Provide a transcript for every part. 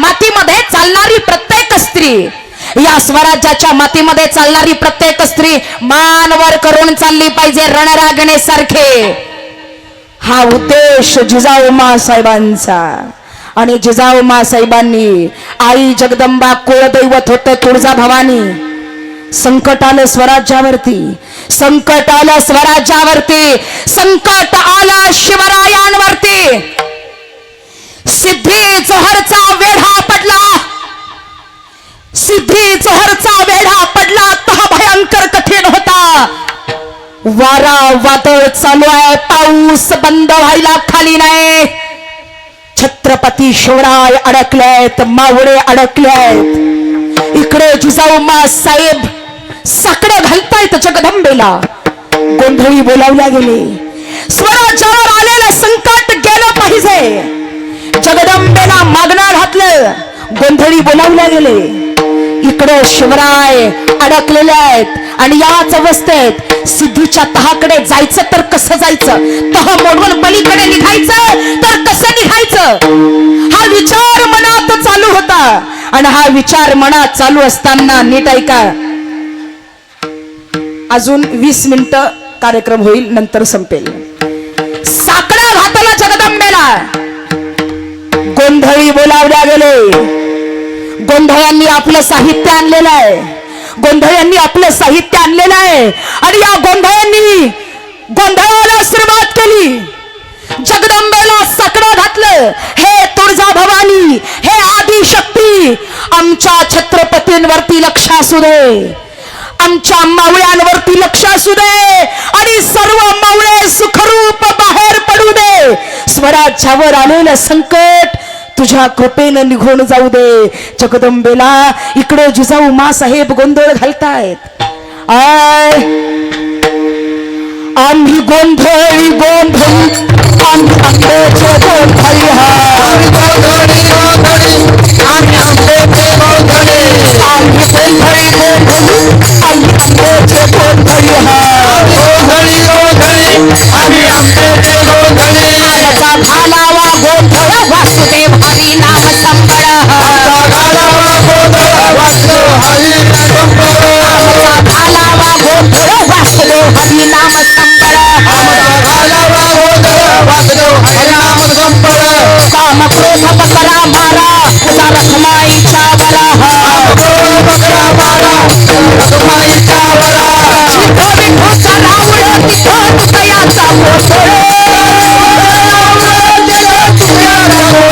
मातीमध्ये चालणारी प्रत्येक स्त्री या स्वराज्याच्या मातीमध्ये चालणारी प्रत्येक स्त्री मानवर करून चालली पाहिजे रणरागणेसारखे हा उद्देश जिजाऊ साहेबांचा आणि जिजाऊ साहेबांनी आई जगदंबा कुळदैवत होते तुळजा भवानी. संकट आलं स्वराज्यावरती संकट आलं स्वराज्यावरती संकट आलं शिवरायांवरती. सिद्धी जोहरचा वेढा पडला. सिद्धी जोहरचा वेढा पडला. तहा भयंकर कठीण होता. वारा वादळ चालू आहे. पाऊस बंद व्हायला खाली नाही. छत्रपती शिवराय अडकलेत मावळे अडकलेत. इकडे जिजाऊ साहेब साकडं घालतायत जगदंबेला. गोंधळी बोलावल्या गेले. स्वराज्यावर आलेलं संकट गेलं पाहिजे. जगदंबेला मागणार घातलं. गोंधळी बोलावल्या गेले. इकडे शिवराय अडकलेले आहेत आणि याच अवस्थेत सिद्धीच्या तहाकडे जायचं तर कसं जायचं? तह मोडून पलीकडे निघायचं तर कसं निघायचं? हा विचार मनात चालू होता. आणि हा विचार मनात चालू असताना नीट ऐका. अजून वीस मिनिट कार्यक्रम होईल नंतर संपेल. गोंधळी बोलावल्या गेले. गोंधळांनी आपलं साहित्य आणलेलं आहे. गोंधळांनी आपलं साहित्य आणलेलं आहे. आणि या गोंधळांनी गोंधळाला सुरुवात केली. जगदंबेला सकड घातलं. हे तुळजा भवानी हे आदी शक्ती आमच्या छत्रपतींवरती लक्ष असू दे. आमच्या मावळ्यांवरती लक्ष असू दे. आणि सर्व मावळे सुखरूप बाहेर पडू दे. स्वराज्यावर आलेलं संकट तुझ्या कृपेनं निघून जाऊ दे. जगदंबेला इकडे जिजाऊ मा साहेब गोंधळ घालतायत. आय. आम्ही गोंधळी गोंधळी आम्ही माई चावला बकरा मारा माई चावला सीधा बिठो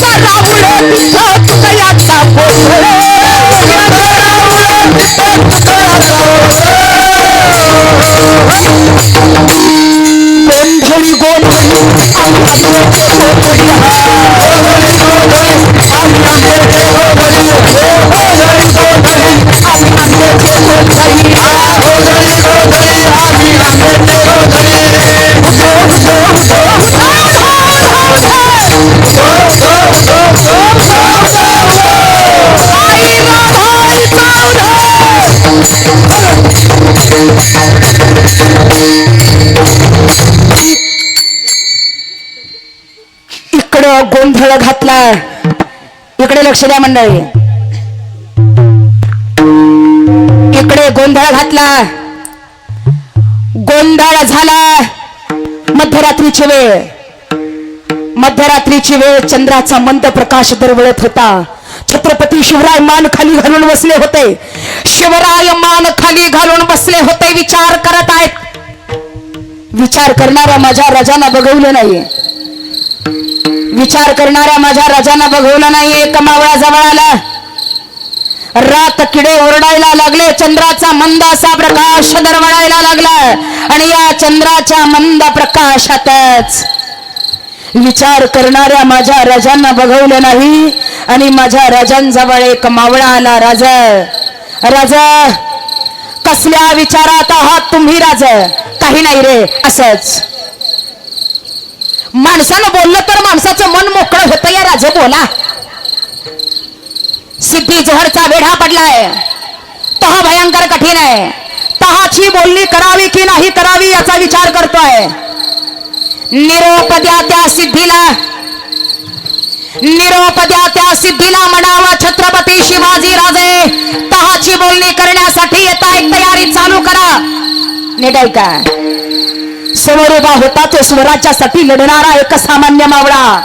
सारा उड़ती तो तुकया सा मोसरे Thank you. गोंधळी इकडं लक्ष द्या मंडळी. इकडे गोंधळ घातला. गोंधळ झाला. मध्यरात्रीची वेळ. मध्यरात्रीची वेळ चंद्राचा मंद प्रकाश दरवळत होता. छत्रपती शिवराय मान खाली घालून बसले होते. शिवराय मान खाली घालून बसले होते. विचार करत आहेत. विचार करणारा माझ्या राजांना बघवलं नाहीये. विचार करणाऱ्या माझ्या राजांना बघवलं नाहीये. मावळा जवळ आला. रात किडे ओरडायला लागले. चंद्राचा मंद असा प्रकाश दरवळायला लागला. आणि या चंद्राच्या मंद प्रकाशातच विचार करणाऱ्या माझ्या राजांना बघवलं नाही. आणि माझ्या राजांजवळ एक मावळा आला. राजा राजा कसल्या विचारात आहात तुम्ही राज? काही नाही रे असच. माणसानं बोललं तर माणसाचं मन मोकळं होतं या राजे बोला. सिद्धी जोहरचा वेढा पडलाय. तहा भयंकर कठीण आहे. तहाची बोलणी करावी की नाही करावी याचा विचार करतोय. निरोप द्या त्या सिद्धीला. निरोप द्या त्या सिद्धीला म्हणावा छत्रपती शिवाजी राजे. तहाची बोलणी करण्यासाठी येता एक तयारी चालू करा. नीट का समोर उभा होता तो स्वराज्यासाठी लढणारा एक सामान्य मावळा.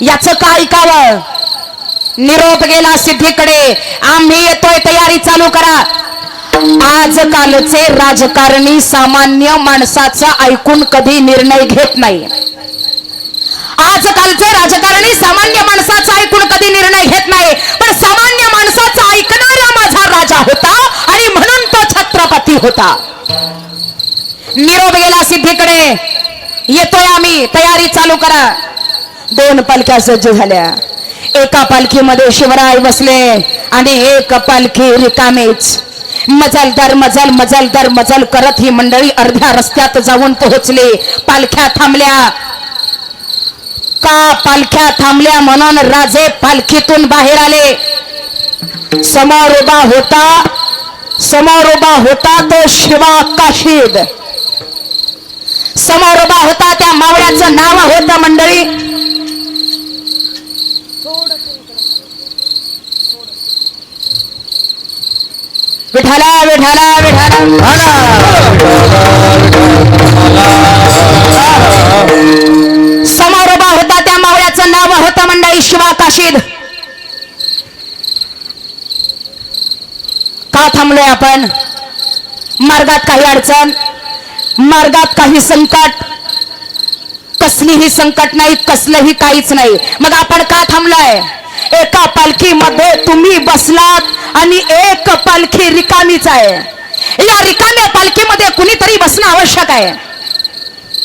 याच काय ऐकावं निरोप गेला सिद्धीकडे. आम्ही येतोय तयारी चालू करा. आजकालचे राजकारणी सामान्य माणसाचा ऐकून कधी निर्णय घेत नाही. आजकालचे राजकारणी सामान्य माणसाचा ऐकून कधी निर्णय घेत नाही. पण सामान्य माणसाचा ऐकणारा माझा राजा होता आणि म्हणून तो छत्रपती होता. सिद्धीकडे येतोय आम्ही. तयारी चालू करा. दोन पालख्या सज्ज झाल्या. एका पालखीमध्ये शिवराय बसले आणि एक पालखी रिकामीच. मजलदार मजल मजलदार मजल करत ही मंडळी अर्ध्या रस्त्यात जाऊन पोहोचली. पालख्या थांबल्या. का पालख्या थांबल्या म्हणून राजे पालखीतून बाहेर आले? समोर उभा होता समोर उभा होता तो शिवा काशीद. समोर उभा होता त्या मावळ्याचं नाव होतं मंडळी. विठाला विठाला विठाला समोर उभा होता त्या मावळ्याचं नाव होतं मंडळी शिवा काशीद. का थांबलोय आपण? मार्गात काही अडचण? मार्गात काही संकट. कसलीही संकट नाही कसलंही काहीच नाही. मग आपण का थांबलोय? एका पालखीमध्ये तुम्ही बसलात आणि एक पालखी रिकामीच आहे. या रिकाम्या पालखीमध्ये कुणीतरी बसणं आवश्यक आहे.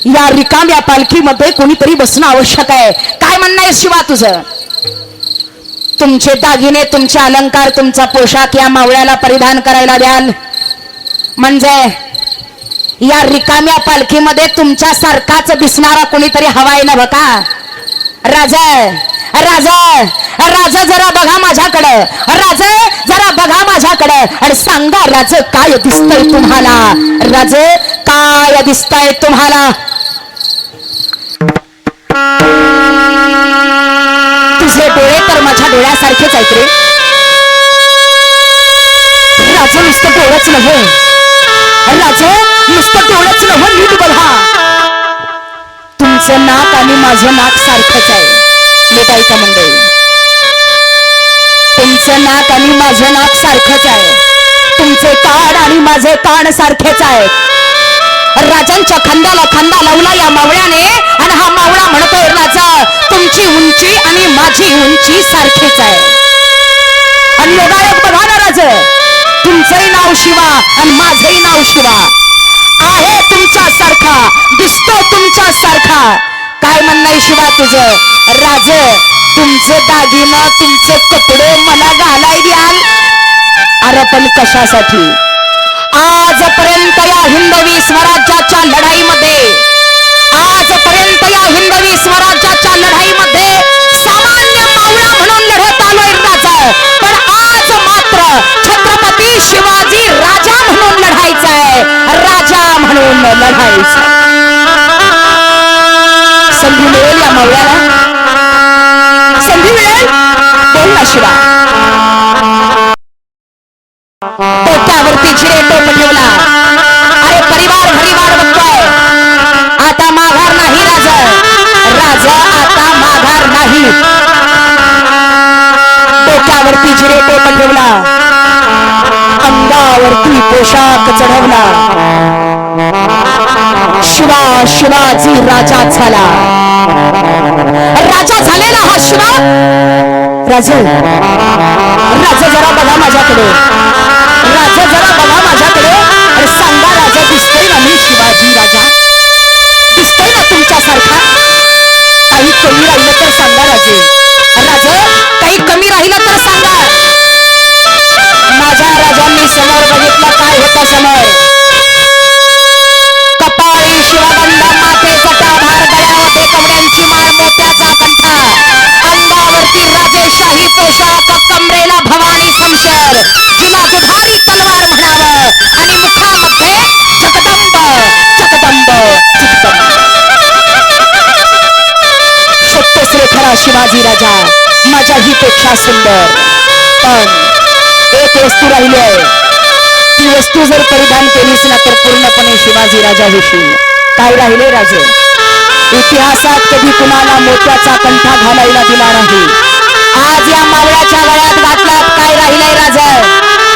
या रिकाम्या पालखीमध्ये कुणीतरी बसणं आवश्यक आहे. काय म्हणणं आहे शिवा तुझं? तुमचे दागिने तुमचे अलंकार तुमचा पोशाख या मावळ्याला परिधान करायला द्याल. म्हणजे या रिकाम्या पालखीमध्ये तुमच्या सारखाच दिसणारा कोणीतरी हवाय ना बका राजा राजा राजा जरा बघा माझ्याकडं. राजा जरा बघा माझ्याकडं. आणि सांगा राज काय दिसतंय तुम्हाला? राज काय दिसतंय तुम्हाला? तुझे डोळे तर माझ्या डोळ्यासारखेच आहेत रे. राजा नुसतं डोळच नव्हे राजा नुसतं डोळंच नव्हे नीट बघा. तुमचं नाक आणि माझं नाक सारखंच आहे. नीट ऐका मंडळी. तुमचं नाक आणि माझं नाक सारखंच आहे. तुमचे कान आणि माझे कान सारखेच आहेत राजांच्या खांद्याला खांदा लावला या मावळ्याने आणि हा मावळा म्हणतोय राजा तुमची उंची आणि माझी उंची सारखीच आहे. आणि योगायोग बघा ना राज. तुमचंही नाव शिवा आणि माझंही नाव शिवा. दिसतो सारखा काय म्हणणं शिवा तुझं? राज तुमचं दागिनं तुमचे कपडे मला घालाय द्याल. अरे पण कशासाठी? आजपर्यंत या हिंदवी स्वराज्याच्या लढाईमध्ये आजपर्यंत या हिंदवी स्वराज्याच्या लढाईमध्ये सामान्य मावळा म्हणून लढत आलोय राजा. पण आज मात्र छत्रपती शिवाजी राजा म्हणून लढायचंय. आहे राजा म्हणून लढायचं संधी मिळेल या मावळ्याला संधी मिळेल बोल ना शिवा डोक्यावरती जिरे टोप ठेवला अरे परिवार परिवार बघतोय आता माघार नाही राजा राजा आता माघार नाही डोक्यावरती जिरे टोप ठेवला अंगावरती पोशाख चढवला शिवा शिवाजी राजा झाला राजा झालेला हा शिवा राजा राजा जरा बघा माझ्याकडे. शिवाजी राजा माझ्याही पेक्षा सुंदर. पण एक वस्तू राहिली आहे. ती वस्तू जर परिधान केलीस ना तर पूर्णपणे शिवाजी राजा होशील. काय राहिले राजे? इतिहासात कधी कुणाला मोत्याचा कंठा घालायला दिला नाही. आज या मावळ्याच्या वयात घातल्यात काय राहिलंय राजा?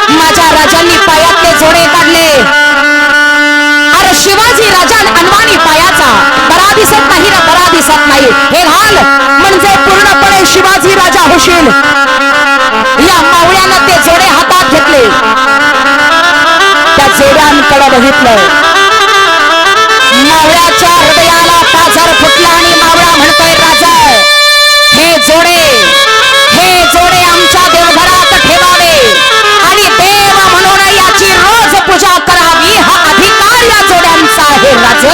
माझ्या राजांनी पायातले जोडे काढले. अरे शिवाजी राजा अनवाणी पायाचा. बरा दिसत होशील या मावळ्यानं ते जोडे हातात घेतले. त्या जोड्यांकडे बघितलं. मावळ्याच्या हृदयाला पाझर फुटला आणि मावळा म्हणतोय राजा हे जोडे हे जोडे आमच्या देवघरात ठेवावे आणि देव म्हणून याची रोज पूजा करावी. हा अधिकार या जोड्यांचा आहे राज.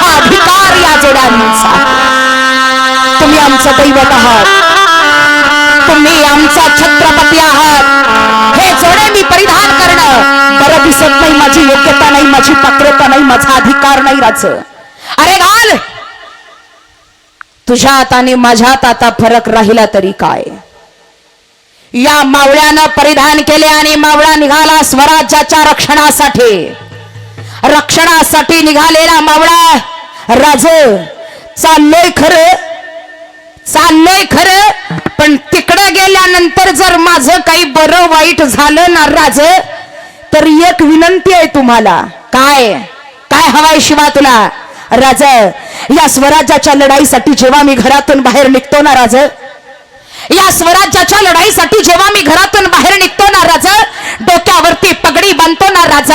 हा अधिकार या जोड्यांचा तुम्ही आमचं दैवत आहात. तुम्ही आमचा छत्रपती आहात. हे जोडे मी परिधान करणं. बरं दिसत नाही माझी योग्यता नाही माझी पात्रता नाही माझा अधिकार नाही राज. अरे घाल तुझ्यात आणि माझ्यात आता फरक राहिला तरी काय? या मावळ्यानं परिधान केले आणि मावळा निघाला स्वराज्याच्या रक्षणासाठी. रक्षणासाठी निघालेला मावळा राज चाललोय खरं. चाललंय खरं पण तिकडे गेल्यानंतर जर माझं काही बरं वाईट झालं ना राज तर एक विनंती आहे तुम्हाला. काय? काय हवाय शिवा तुला? राज या स्वराज्याच्या लढाईसाठी जेव्हा मी घरातून बाहेर निघतो ना राज या स्वराज्याच्या लढाईसाठी जेव्हा मी घरातून बाहेर निघतो ना राज डोक्यावरती पगडी बांधतो ना राज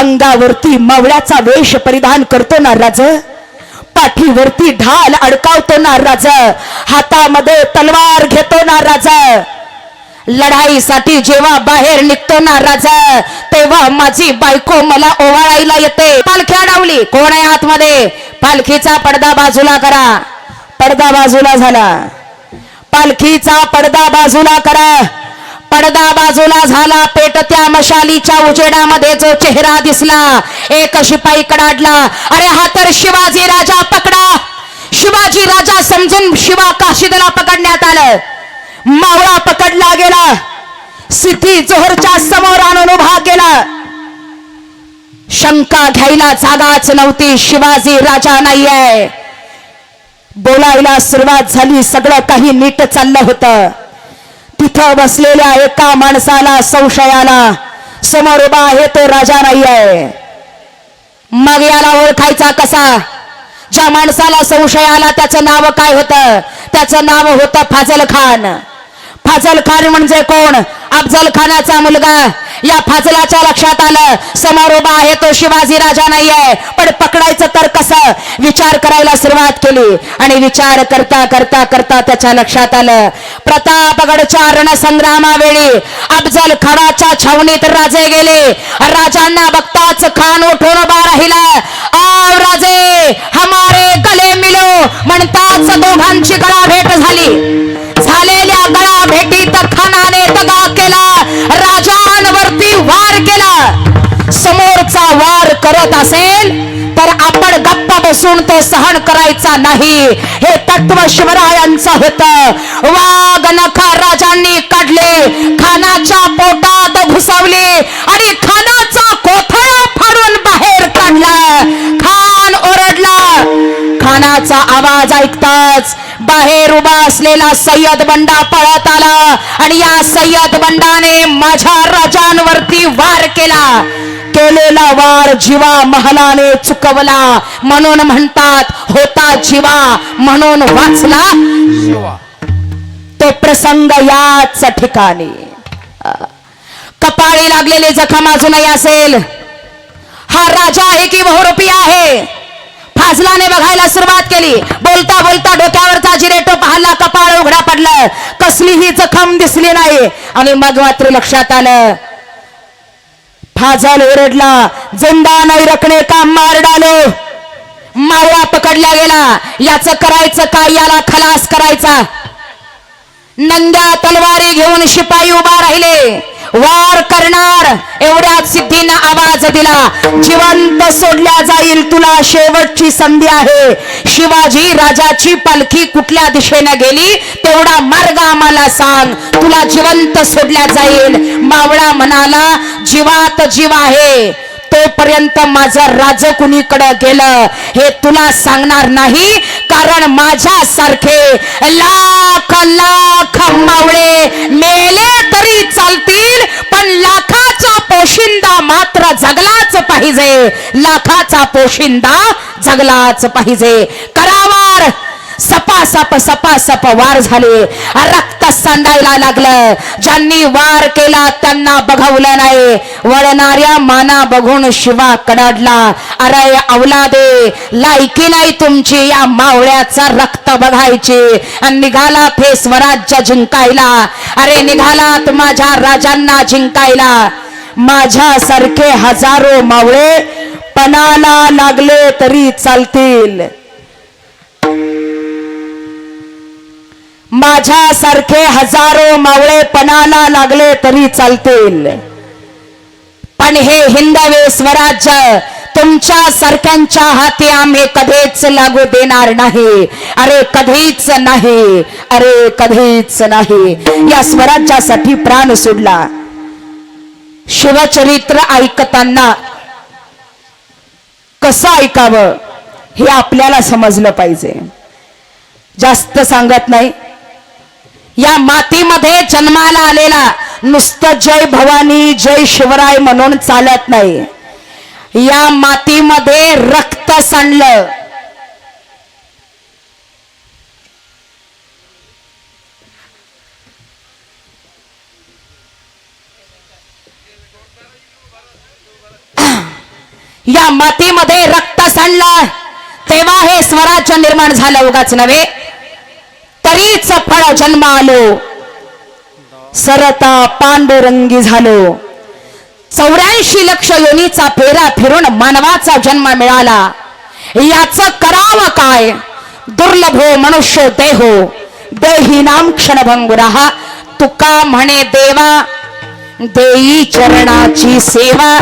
अंगावरती मावळ्याचा वेश परिधान करतो ना राज पाठीवरती ढाल अडकावतो ना राजा. हातामध्ये तलवार घेतो ना राजा. लढाईसाठी जेव्हा बाहेर निघतो ना राजा तेव्हा माझी बायको मला ओवाळायला येते. पालखी अडवली. कोण आहे आतमध्ये? पालखीचा पडदा बाजूला करा. पडदा बाजूला झाला. पालखीचा पडदा बाजूला करा. पडदा बाजूला झाला पेटत्या मशालीच्या उजेडामध्ये जो चेहरा दिसला एक शिपाई कडाडला अरे हा तर शिवाजी राजा पकडा! शिवाजी राजा समजून शिवा काशीदला पकडण्यात आलं. मावळा पकडला गेला. सिद्धी जोहरच्या समोर आणून उभा गेला शंका घ्यायला जागाच नव्हती शिवाजी राजा नाहीये. बोलायला सुरुवात झाली सगळं काही नीट चाललं होतं. तिथं बसलेल्या एका माणसाला संशयाला समोर उभा आहे तो राजा नाही आहे मग याला ओळखायचा कसा? ज्या माणसाला संशय आला त्याचं नाव काय होतं? त्याचं नाव होतं फाजल खान फाजल खान म्हणजे कोण? अफजल खानाचा मुलगा. या फाजलाच्या लक्षात आलं. समोर उभा आहे तो शिवाजी राजा नाहीये. पण पकडायचं तर कसं? विचार करायला सुरुवात केली. आणि विचार करता करता करता त्याच्या लक्षात आलं. प्रतापगडच्या रणसंग्रामावेळी अफजल खानाच्या छावणीत राजे गेले. राजांना बघताच खान उठून उभा राहिला. आव राजे हमारे गले मिलो म्हणताच दोघांची गळा भेट झाली झालेल्या गळा भेटीत खानाने दगा केला राजांवरती वार केला समोरचा वार करत असेल तर आपण गप्पा बसून तो सहन करायचा नाही. हे तत्व शिवरायांचं होत. वाघ नखा राजांनी काढले खानाच्या पोटात घुसवले आणि खानाचा कोथळा फाडून बाहेर काढला. खान ओरडला. खानाचा आवाज ऐकताच बाहेर उभा असलेला सय्यद बंडा पळत आला आणि या सय्यद बंडाने माझ्या राजांवरती वार केला. केलेला वार जीवा महालाने चुकवला. म्हणून म्हणतात होता जीवा. म्हणून वाचला. तो प्रसंग याच ठिकाणी. कपाळी लागलेले जखम अजूनही असेल. हा राजा आहे की बहुरूपी आहे. फाजलाने बघायला सुरुवात केली. बोलता बोलता डोक्यावरचा जिरेटो पाहला कपाळ उघडा पडलं. कसलीही जखम दिसली नाही. आणि मग मात्र लक्षात आलं. फाजल ओरडला जिंदा नाही रखणे का मार डालो. मारवा पकडला गेला. याच करायचं काय याला खलास करायचा. नंद्या तलवारी घेऊन शिपाई उभा राहिले. वार कर एवढ्या सिद्धीनं आवाज दिला. जिवंत सोडल्या जाईल तुला शेवटची संधी आहे. शिवाजी राजाची पालखी कुठल्या दिशेनं गेली तेवढा मार्ग आम्हाला सांग. तुला जिवंत सोडल्या जाईल. मावळा म्हणाला जीवात जीव आहे. तोपर्यंत माझं राज कुणीकडे गेलं हे तुला सांगणार नाही. कारण माझ्या सारखे लाख लाख मावळे मेले तरी चालतील पण लाखाचा पोशिंदा मात्र जगलाच पाहिजे. लाखाचा पोशिंदा जगलाच पाहिजे. करा सपासप सपासप वार झाले रक्त सांडायला लागलं ज्यांनी वार केला त्यांना बघवलं नाही वळणाऱ्या माना बघून शिवा कडाडला अरे अवलादे लायकी नाही तुमची या मावळ्याचा रक्त बघायची आणि निघालात हे स्वराज्य जिंकायला अरे निघालात माझ्या राजांना जिंकायला माझ्यासारखे हजारो मावळे पणाला लागले तरी चालतील माझ्यासारखे हजारो मावळे पणाला लागले तरी चालतील. पण हे हिंदवे स्वराज्य तुमच्या सारख्यांच्या हाती आम्ही कधीच लागू देणार नाही. अरे कधीच नाही. अरे कधीच नाही. या स्वराज्यासाठी प्राण सोडला. शिवचरित्र ऐकताना कसं ऐकावं हे आपल्याला समजलं पाहिजे. जास्त सांगत नाही. या मातीमध्ये जन्माला आलेला नुसतं जय भवानी जय शिवराय म्हणून चालत नाही. या मातीमध्ये रक्त सांडलं. या मातीमध्ये रक्त सांडलं. तेव्हा हे स्वराज्य निर्माण झालं उगाच नव्हे. तरीच फळ जन्म आलो सरता पांडुरंगी झालो. चौऱ्याऐंशी लक्ष योनीचा फेरा फिरून मानवाचा जन्म मिळाला. याच करावं काय? दुर्लभो हो मनुष्य देहो हो. देही नाम क्षणभंगुराहा तुका म्हणे देवा देई चरणाची सेवा.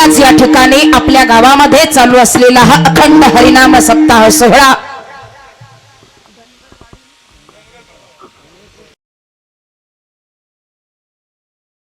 आज या ठिकाणी आपल्या गावामध्ये चालू असलेला हा अखंड हरिनाम सप्ताह सोहळा